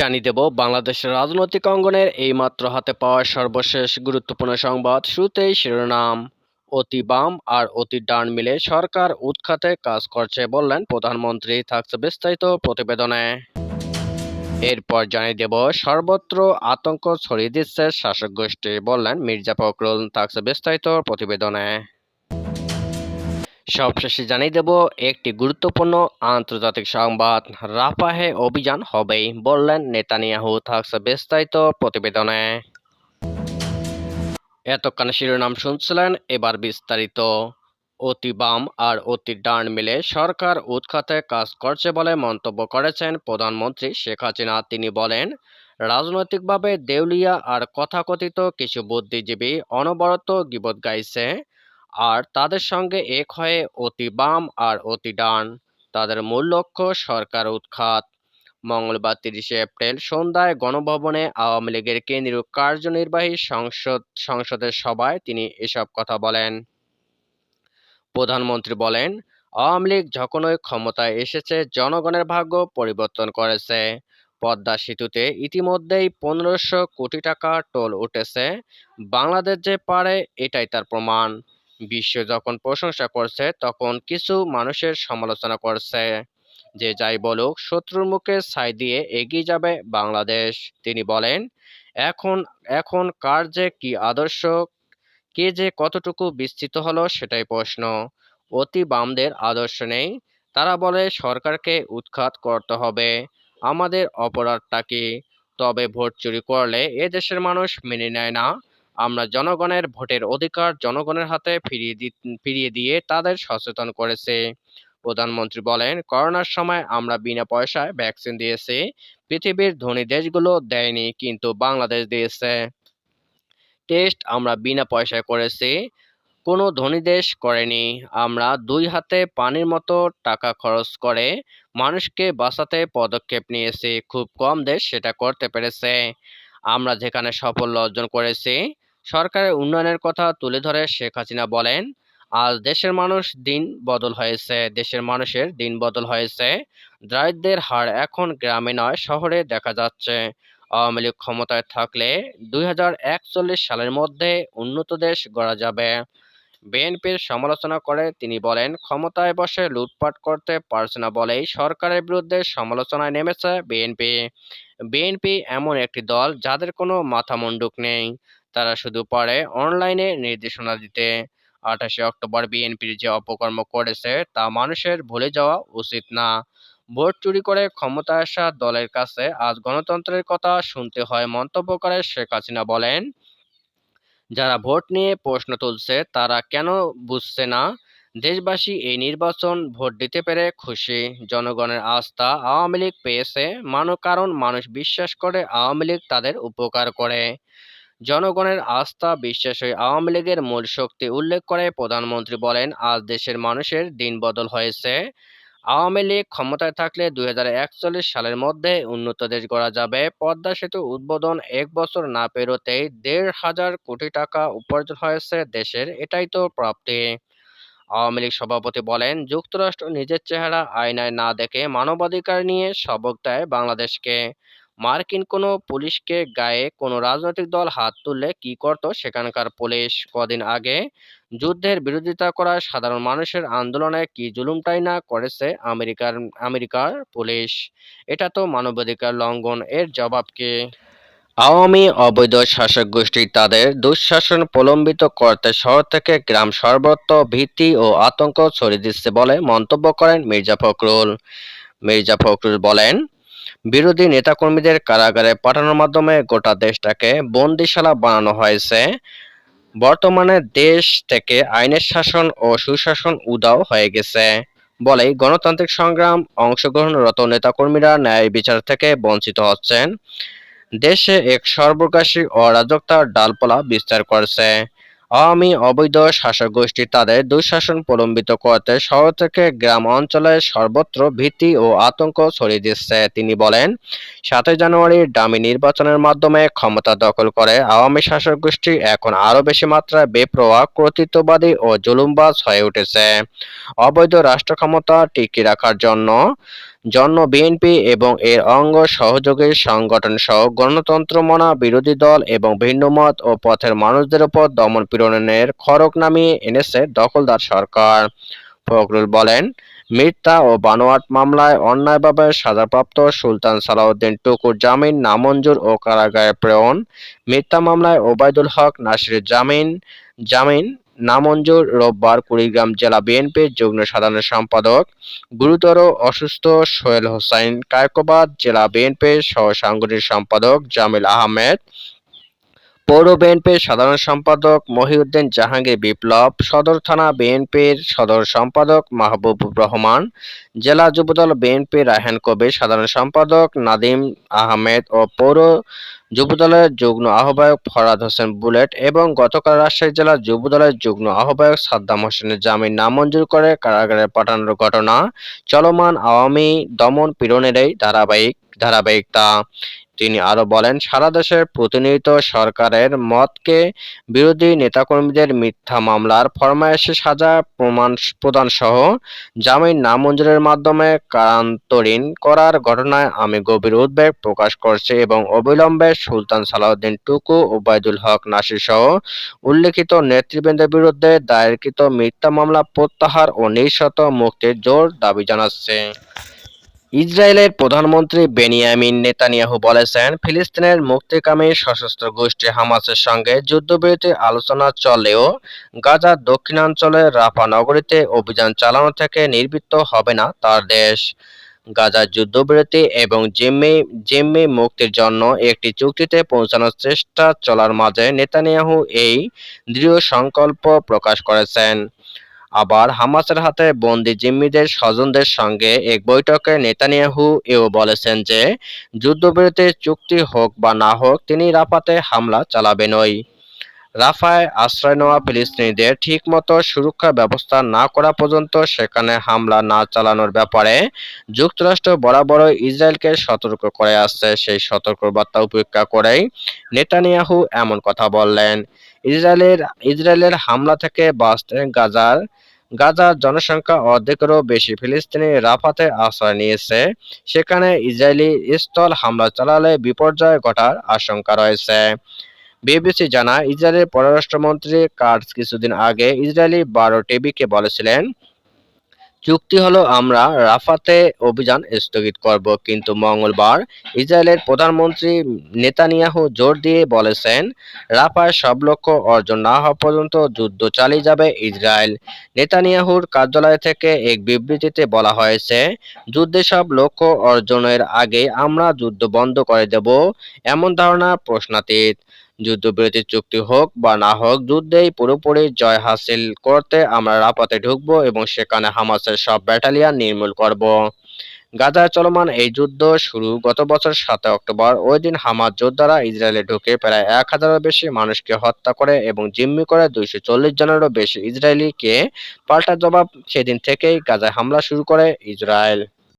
জানিয়ে দেব, বাংলাদেশের রাজনৈতিক অঙ্গনের এইমাত্র হাতে পাওয়া সর্বশেষ গুরুত্বপূর্ণ সংবাদ শুরুতেই শিরোনাম। অতি বাম আর অতি ডান মিলে সরকার উৎখাতে কাজ করছে বললেন প্রধানমন্ত্রী, থাকছে বিস্তারিত প্রতিবেদনে। এরপর জানিয়ে দেব, সর্বত্র আতঙ্ক ছড়িয়ে দিচ্ছে শাসক গোষ্ঠী বললেন মির্জা ফখরুল, থাকছে বিস্তারিত প্রতিবেদনে। সবশেষে জানিয়ে দেব, একটি গুরুত্বপূর্ণ আন্তর্জাতিক সংবাদ। রাফাহে অভিযান হবেই, বললেন নেতানিয়াহু। থাকছে বিস্তারিত প্রতিবেদনে। এতক্ষণ শিরোনাম শুনছিলেন, এবার বিস্তারিত। অতি বাম আর অতি ডান মিলে সরকার উৎখাতে কাজ করছে বলে মন্তব্য করেছেন প্রধানমন্ত্রী শেখ হাসিনা। তিনি বলেন, রাজনৈতিকভাবে দেউলিয়া আর কথাকথিত কিছু বুদ্ধিজীবী অনবরত গিবত গাইছে। আর তাদের সঙ্গে এক হয়ে অতি বাম আর অতি ডান। তাদের মূল লক্ষ্য সরকার উৎখাত। মঙ্গলবার তিরিশে এপ্রিল সন্ধ্যায় গণভবনে আওয়ামী লীগের কেন্দ্রীয় কার্যনির্বাহী সংসদ, সংসদের সভায় তিনি এসব কথা বলেন। প্রধানমন্ত্রী বলেন, আওয়ামী লীগ যখনই ক্ষমতায় এসেছে, জনগণের ভাগ্য পরিবর্তন করেছে। পদ্মা সেতুতে ইতিমধ্যেই পনেরোশো কোটি টাকা টোল উঠেছে। বাংলাদেশ যে পারে, এটাই তার প্রমাণ। বিশ্ব যখন প্রশংসা করছে, তখন কিছু মানুষের সমালোচনা করছে যে, যাই বলুক, শত্রুর মুখে ছাই দিয়ে এগিয়ে যাবে বাংলাদেশ। তিনি বলেন, এখন এখন কার যে কি আদর্শ, কে যে কতটুকু বিস্তৃত হলো সেটাই প্রশ্ন। অতি বামদের আদর্শ নেই। তারা বলে, সরকারকে উৎখাত করতে হবে। আমাদের অপরাধটা কি? তবে ভোট চুরি করলে এ দেশের মানুষ মেনে নেয় না। আমরা জনগণের ভোটের অধিকার জনগণের হাতে ফিরিয়ে ফিরিয়ে দিয়ে তাদের সচেতন করেছে। প্রধানমন্ত্রী বলেন, করোনার সময় আমরা বিনা পয়সায় ভ্যাকসিন দিয়েছি, পৃথিবীর ধনী দেশগুলো দেয়নি, কিন্তু বাংলাদেশ দিয়েছে। টেস্ট আমরা বিনা পয়সায় করেছি, কোনো ধনী দেশ করেনি। আমরা দুই হাতে পানির মতো টাকা খরচ করে মানুষকে বাঁচাতে পদক্ষেপ নিয়েছি, খুব কম দেশ সেটা করতে পেরেছে। আমরা যেখানে সাফল্য অর্জন করেছি সরকারের উন্নয়নের কথা তুলে ধরে শেখ হাসিনা বলেন, আজ দেশের মানুষ দিন বদল হয়েছে, দেশের মানুষের দিন বদল হয়েছে। দারিদ্রের হার এখন গ্রামে নয়, শহরে দেখা যাচ্ছে। আওয়ামী লীগ ক্ষমতায় থাকলে দুই হাজার একচল্লিশ সালের মধ্যে উন্নত দেশ গড়া যাবে। বিএনপির সমালোচনা করে তিনি বলেন, ক্ষমতায় বসে লুটপাট করতে পারছে না বলেই সরকারের বিরুদ্ধে সমালোচনায় নেমেছে বিএনপি। বিএনপি এমন একটি দল যাদের কোনো মাথা মুন্ডুক নেই। তারা শুধু পারে অনলাইনে নির্দেশনা দিতে। আঠাশে অক্টোবর বিএনপির যে অপকর্ম করেছে তা মানুষের ভুলে যাওয়া উচিত না। ভোট চুরি করে ক্ষমতায় আসা দলের কাছে আজ গণতন্ত্রের কথা শুনতে হয় মন্তব্য করে শেখ হাসিনা বলেন, যারা ভোট নিয়ে প্রশ্ন তুলছে তারা কেন বুঝছে না? দেশবাসী এই নির্বাচন ভোট দিতে পেরে খুশি। জনগণের আস্থা আওয়ামী লীগ পেয়েছে। মানো কারণ মানুষ বিশ্বাস করে আওয়ামী লীগ তাদের উপকার করে। জনগণের আস্থা বিশ্বাসই আওয়ামী লীগের মূল শক্তি উল্লেখ করে প্রধানমন্ত্রী বলেন, আজ দেশের মানুষের দিন বদল হয়েছে। আওয়ামী লীগ ক্ষমতায় থাকলে দুই হাজার একচল্লিশ সালের মধ্যে উন্নত দেশ গড়া যাবে। পদ্মা সেতু উদ্বোধন এক বছর না পেরোতেই দেড় হাজার কোটি টাকা উপার্জন হয়েছে দেশের, এটাই তো প্রাপ্তি। আওয়ামী লীগ সভাপতি বলেন, যুক্তরাষ্ট্র নিজের চেহারা আয়নায় না দেখে মানবাধিকার নিয়ে সবক দেয় বাংলাদেশকে। মার্কিন কোনো পুলিশকে গায়ে কোনো রাজনৈতিক দল হাত তুললে কি করত? সেখানকার পুলিশ কদিন আগে যুদ্ধের বিরোধিতা করা সাধারণ মানুষের আন্দোলনে কি জুলুমটাই না করেছে আমেরিকার আমেরিকার পুলিশ? এটা তো মানবাধিকার লঙ্ঘন এর জবাব কি? আওয়ামী অবৈধ শাসক গোষ্ঠী তাদের দুঃশাসন প্রলম্বিত করতে শহর থেকে গ্রাম সর্বত্র ভীতি ও আতঙ্ক ছড়িয়ে দিচ্ছে বলে মন্তব্য করেন মির্জা ফখরুল। মির্জা ফখরুল বলেন বিরোধী নেতাকর্মীদের কারাগারে পাঠানোর মাধ্যমে গোটা দেশটাকে বন্দিশালা বানানো হয়েছে। বর্তমানে দেশ থেকে আইনের শাসন ও সুশাসন উদাও হয়ে গেছে। বলেই গণতান্ত্রিক সংগ্রাম অংশগ্রহণরত নেতাকর্মীরা ন্যায় বিচার থেকে বঞ্চিত হচ্ছেন। দেশে এক সর্বগ্রাসী অরাজকতার ডালপালা বিস্তার করছে। আওয়ামী অবৈধ শাসক গোষ্ঠী তাদের দুঃশাসন প্রলম্বিত করতে শহর থেকে গ্রাম অঞ্চলে সর্বত্র ভীতি ও আতঙ্ক ছড়িয়ে দিচ্ছে। তিনি বলেন, সাতই জানুয়ারির ডামি নির্বাচনের মাধ্যমে ক্ষমতা দখল করে আওয়ামী শাসক গোষ্ঠী এখন আরও বেশি মাত্রায় বেপ্রোয়া, কর্তৃত্ববাদী ও জুলুমবাজ হয়ে উঠেছে। অবৈধ রাষ্ট্র ক্ষমতা টিকিয়ে রাখার জন্য জন্য বিএনপি এবং এর অঙ্গ সহযোগী সংগঠন সহ গণতন্ত্র মনা বিরোধী দল এবং ভিন্নমত ও পথের মানুষদের উপর দমন পীড়নের খড়গ নামিয়ে এনেছে দখলদার সরকার। ফখরুল বলেন মিথ্যা ও বানোয়াট মামলায় অন্যায়ভাবে সাজাপ্রাপ্ত সুলতান সালাউদ্দিন টুকুর জামিন নামঞ্জুর ও কারাগারে প্রেরণ। মিথ্যা মামলায় ওবায়দুল হক নাসির জামিন জামিন নামঞ্জুর, রোববার কুড়িগ্রাম জেলা বিএনপির যুগ্ম সাধারণ সম্পাদক, গুরুতর অসুস্থ সোহেল হোসাইন কায়কোবাদ, জেলা বিএনপির সহ সাংগঠনিক সম্পাদক জামিল আহমেদ, পৌর বিএনপির সাধারণ সম্পাদক মহিউদ্দিন জাহাঙ্গীর বিপ্লব, সদর থানা বিএনপির সদর সম্পাদক মাহবুব রহমান, জেলা যুবদল বিএনপি রায়হান কবির সাধারণ সম্পাদক নাদিম আহমেদ ও পৌর যুবদলের যুগ্ম আহ্বায়ক ফরাদ হোসেন বুলেট এবং গতকাল রাজশাহী জেলা যুবদলের যুগ্ম আহ্বায়ক সাদ্দাম হোসেনের জামিন নামঞ্জুর করে কারাগারে পাঠানোর ঘটনা চলমান আওয়ামী দমন পীড়নেরই ধারাবাহিক ধারাবাহিকতা। তিনি আরও বলেন, সারা দেশের প্রতিনিয়ত সরকারের মতকে বিরোধী নেতাকর্মীদের মিথ্যা মামলার ফরমায়েশে সাজা প্রমাণ প্রদান সহ জামিন নামঞ্জুরের মাধ্যমে কারান্তরীণ করার ঘটনায় আমি গভীর উদ্বেগ প্রকাশ করছি এবং অবিলম্বে সুলতান সালাউদ্দিন টুকু, ওবায়দুল হক নাসির সহ উল্লেখিত নেতৃবৃন্দের বিরুদ্ধে দায়েরকৃত মিথ্যা মামলা প্রত্যাহার ও নিঃশত মুক্তির জোর দাবি জানাচ্ছে। ইসরায়েলের প্রধানমন্ত্রী বেনিয়ামিন নেতানিয়াহু বলেছেন, ফিলিস্তিনের মুক্তিকামী সশস্ত্র গোষ্ঠী হামাসের সঙ্গে যুদ্ধবিরতি আলোচনা চলেও গাজার দক্ষিণাঞ্চলে রাফা নগরীতে অভিযান চালানো থেকে নির্বৃত্ত হবে না তার দেশ। গাজার যুদ্ধবিরতি এবং জিম্মি জিম্মি মুক্তির জন্য একটি চুক্তিতে পৌঁছানোর চেষ্টা চলার মাঝে নেতানিয়াহু এই দৃঢ় সংকল্প প্রকাশ করেছেন। আবার হামাসের হাতে বন্দি জিম্মিদের স্বজনদের সঙ্গে এক বৈঠকে নেতানিয়াহু এও বলেছেন যে যুদ্ধবিরতির চুক্তি হোক বা না হোক, তিনি রাফাতে হামলা চালাবেনই। রাফায় আশ্রয় নেওয়া ফিলিস্তিনিদের ঠিকমতো সুরক্ষা ব্যবস্থা না করা পর্যন্ত সেখানে হামলা না চালানোর ব্যাপারে যুক্তরাষ্ট্র বরাবরই ইসরায়েলকে সতর্ক করে আসছে। সেই সতর্কবার্তা উপেক্ষা করেই নেতানিয়াহু এমন কথা বললেন। ইসরায়েলের ইসরায়েলের হামলা থেকে বাঁচতে গাজার গাজার জনসংখ্যা অর্ধেকেরও বেশি ফিলিস্তিনি রাফাতে আশ্রয় নিয়েছে। সেখানে ইসরায়েলি স্থল হামলা চালালে বিপর্যয় ঘটার আশঙ্কা রয়েছে। বিবিসি জানায়, ইসরায়েলের পররাষ্ট্রমন্ত্রী কার্স কিছুদিন আগে ইসরায়েলি বারো টিভিকে বলেছিলেন চুক্তি হলো, আমরা রাফাতে অভিযান স্থগিত করব, কিন্তু মঙ্গলবার ইসরায়েলের প্রধানমন্ত্রী নেতানিয়াহু জোর দিয়ে বলেছেন রাফায় সব লক্ষ্য অর্জন না হওয়া পর্যন্ত যুদ্ধ চালিয়ে যাবে ইসরায়েল। নেতানিয়াহুর কার্যালয় থেকে এক বিবৃতিতে বলা হয়েছে, যুদ্ধে সব লক্ষ্য অর্জনের আগে আমরা যুদ্ধ বন্ধ করে দেব, এমন ধারণা প্রশ্নাতীত। যুদ্ধবিরতি চুক্তি হোক বা না হোক, যুদ্ধেই পুরোপুরি জয় হাসিল করতে আমরা রাপাতে ঢুকবো এবং সেখানে হামাসের সব ব্যাটালিয়ান নির্মূল করব। গাজায় চলমান এই যুদ্ধ শুরু গত বছর সাতই অক্টোবর। ওই দিন হামাস যোদ্ধারা ইসরায়েলে ঢুকে প্রায় এক হাজারের বেশি মানুষকে হত্যা করে এবং জিম্মি করে দুইশো চল্লিশ জনেরও বেশি ইসরায়েলিকে পাল্টা জবাব সেদিন থেকেই গাজায় হামলা শুরু করে ইসরায়েল।